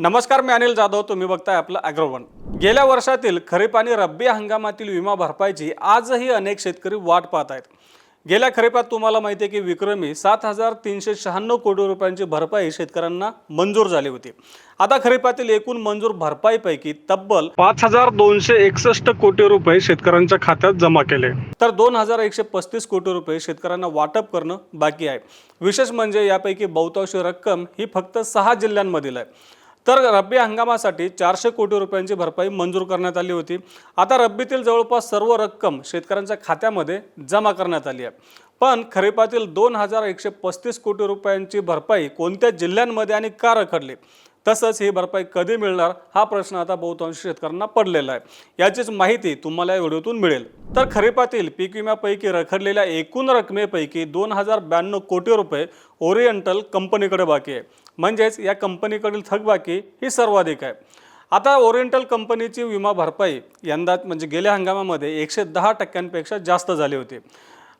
नमस्कार मी अनिल जाधव. तुम्ही बघताय आपलं अॅग्रोवन. गेल्या वर्षातील खरीप आणि रब्बी हंगामातील विमा भरपाईची आजही अनेक शेतकरी वाट पाहत आहेत. गेल्या खरीपात तुम्हाला माहिती आहे की विक्रमी सात हजार तीनशे शहाण्णव कोटी रुपयांची भरपाई शेतकऱ्यांना मंजूर झाली होती. आता खरीपातील एकूण मंजूर भरपाईपैकी तब्बल पाच हजार दोनशे एकसष्ट कोटी रुपये शेतकऱ्यांच्या खात्यात जमा केले. तर दोन हजार एकशे पस्तीस कोटी रुपये शेतकऱ्यांना वाटप करणं बाकी आहे. विशेष म्हणजे यापैकी बहुतांशी रक्कम ही फक्त सहा जिल्ह्यांमधील आहे. तर रब्बी हंगामासाठी चारशे कोटी रुपयांची भरपाई मंजूर करण्यात आली होती. आता रब्बीतील जवळपास सर्व रक्कम शेतकऱ्यांच्या खात्यामध्ये जमा करण्यात आली आहे. पण खरीपातील दोन हजार एकशे पस्तीस कोटी रुपयांची भरपाई कोणत्या जिल्ह्यांमध्ये आणि का रखडली? तसंच ही भरपाई कधी मिळणार? हा प्रश्न आता बहुतांश शेतकऱ्यांना पडलेला आहे. याचीच माहिती तुम्हाला या व्हिडिओतून मिळेल. तर खरीपातील पीक विम्यापैकी रखडलेल्या एकूण रकमेपैकी दोन हजार ब्याण्णव कोटी रुपये ओरिएंटल कंपनीकडे बाकी आहे. म्हणजेच या कंपनीकडील थकबाकी ही सर्वाधिक आहे. आता ओरिएंटल कंपनीची विमा भरपाई यंदा म्हणजे गेल्या हंगामामध्ये एकशे दहा टक्क्यांपेक्षा जास्त झाली होती.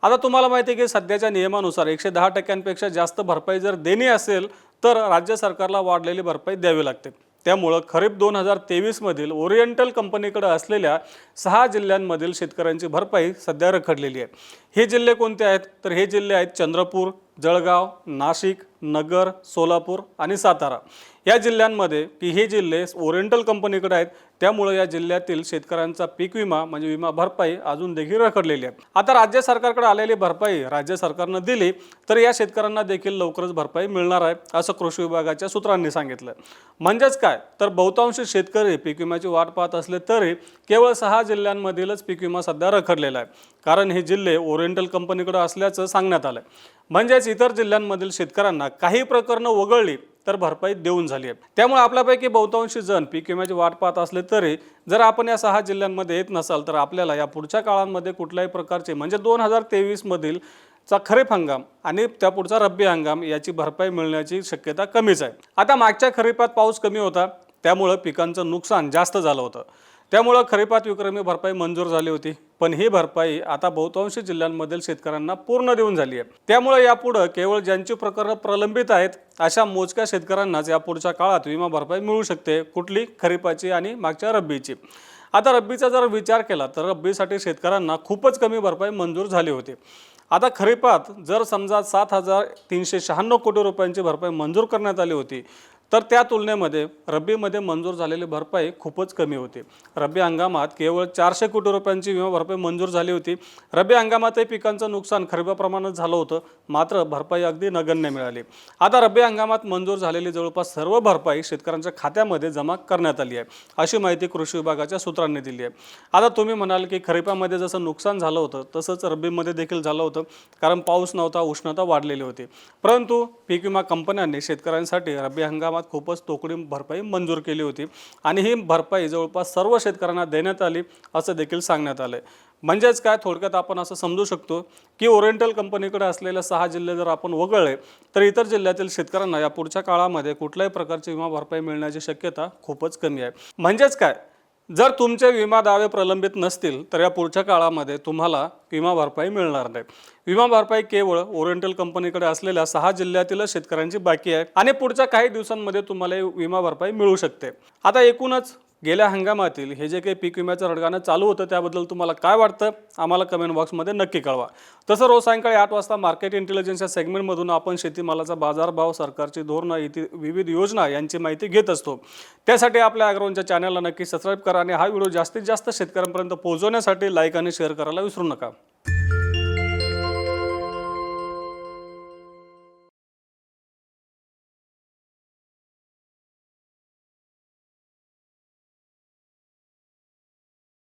आता तुम्हाला माहिती आहे की सध्याच्या नियमानुसार एकशे दहा टक्क्यांपेक्षा जास्त भरपाई जर देणी असेल तर राज्य सरकारला वाढलेली भरपाई द्यावी लागते. त्यामुळं खरीप दोन हजार तेवीसमधील ओरिएंटल कंपनीकडे असलेल्या सहा जिल्ह्यांमधील शेतकऱ्यांची भरपाई सध्या रखडलेली आहे. हे जिल्हे कोणते आहेत? तर हे जिल्हे आहेत चंद्रपूर जळगाव नाशिक नगर सोलापूर आणि सातारा या जिल्ह्यांमध्ये की हे जिल्हे ओरिएंटल कंपनीकडे आहेत त्यामुळे या जिल्ह्यातील शेतकऱ्यांचा पीक विमा म्हणजे विमा भरपाई अजून देखील रखडलेली आहे. आता राज्य सरकारकडे आलेली भरपाई राज्य सरकारनं दिली तर या शेतकऱ्यांना देखील लवकरच भरपाई मिळणार आहे असं कृषी विभागाच्या सूत्रांनी सांगितलं. म्हणजेच काय? तर बहुतांश शेतकरी पीक विम्याची वाट पाहत असले तरी केवळ सहा जिल्ह्यांमधीलच पीक विमा सध्या रखडलेला आहे कारण हे जिल्हे ओरिएंटल कंपनीकडे असल्याचं सांगण्यात आलं म्हणजेच इतर जिल्ह्यांमधील शेतकऱ्यांना काही प्रकरणं वगळली तर भरपाई देऊन झाली आहे. त्यामुळे आपल्यापैकी बहुतांशी जण पीक विम्याची वाट पाहत असले तरी जर आपण या सहा जिल्ह्यांमध्ये येत नसाल तर आपल्याला या पुढच्या काळांमध्ये कुठल्याही प्रकारचे म्हणजे दोन हजार तेवीसमधील चा खरीप हंगाम आणि त्या पुढचा रब्बी हंगाम याची भरपाई मिळण्याची शक्यता कमीच आहे. आता मागच्या खरीपात पाऊस कमी होता त्यामुळं पिकांचं नुकसान जास्त झालं होतं. त्यामुळं खरीपात विक्रमी भरपाई मंजूर झाली होती. पण ही भरपाई आता बहुतांश जिल्ह्यांमधील शेतकऱ्यांना पूर्ण देऊन झाली आहे. त्यामुळे यापुढं केवळ ज्यांची प्रकरणं प्रलंबित आहेत अशा मोजक्या शेतकऱ्यांनाच या पुढच्या काळात विमा भरपाई मिळू शकते कुठली खरीपाची आणि मागच्या रब्बीची. आता रब्बीचा जर विचार केला तर रब्बीसाठी शेतकऱ्यांना खूपच कमी भरपाई मंजूर झाली होती. आता खरीपात जर समजा सात हजार तीनशे शहाण्णव कोटी रुपयांची भरपाई मंजूर करण्यात आली होती तर त्या तुलनेमध्ये रब्बीमध्ये मंजूर झालेली भरपाई खूपच कमी होती. रब्बी हंगामात केवळ चारशे कोटी रुपयांची विमा भरपाई मंजूर झाली होती. रब्बी हंगामातही पिकांचं नुकसान खरीपाप्रमाणेच झालं होतं मात्र भरपाई अगदी नगण्य मिळाली. आता रब्बी हंगामात मंजूर झालेली जवळपास सर्व भरपाई शेतकऱ्यांच्या खात्यामध्ये जमा करण्यात आली आहे अशी माहिती कृषी विभागाच्या सूत्रांनी दिली आहे. आता तुम्ही म्हणाल की खरीपामध्ये जसं नुकसान झालं होतं तसंच रब्बीमध्ये देखील झालं होतं कारण पाऊस नव्हता उष्णता वाढलेली होती. परंतु पीक विमा कंपन्यांनी शेतकऱ्यांसाठी रब्बी हंगामात खूपच तोकडी भरपाई मंजूर केली होती. आणि ही भरपाई जवळपास सर्व शेतकऱ्यांना देण्यात आली असं देखील सांगण्यात आलं म्हणजेच काय थोडक्यात आपण असं समजू शकतो की ओरिएंटल कंपनीकडे असलेले सहा जिल्हे जर आपण वगळले तर इतर जिल्ह्यातील शेतकऱ्यांना या पुढच्या काळामध्ये कुठल्याही प्रकारची विमा भरपाई मिळण्याची शक्यता खूपच कमी आहे. म्हणजेच काय? जर तुमचे विमा दावे प्रलंबित नसतील तर या पुढच्या काळामध्ये तुम्हाला विमा भरपाई मिळणार नाही. विमा भरपाई केवळ ओरिएंटल कंपनीकडे असलेल्या सहा जिल्ह्यातीलच शेतकऱ्यांची बाकी आहे आणि पुढच्या काही दिवसांमध्ये तुम्हाला विमा भरपाई मिळू शकते. आता एकूणच गेल्या हंगामातील हे जे काही पीक विम्याचं रडगाणं चालू होतं त्याबद्दल तुम्हाला काय वाटतं? आम्हाला कमेंट बॉक्समध्ये नक्की कळवा. तसं रोज सायंकाळी आठ वाजता मार्केट इंटेलिजन्स या सेगमेंटमधून आपण शेतीमालाचा बाजारभाव सरकारची धोरणं इथे विविध योजना यांची माहिती घेत असतो. त्यासाठी आपल्या अॅग्रोनच्या चॅनलला नक्की सबस्क्राईब करा आणि हा व्हिडिओ जास्तीत जास्त शेतकऱ्यांपर्यंत पोहोचवण्यासाठी लाईक आणि शेअर करायला विसरू नका.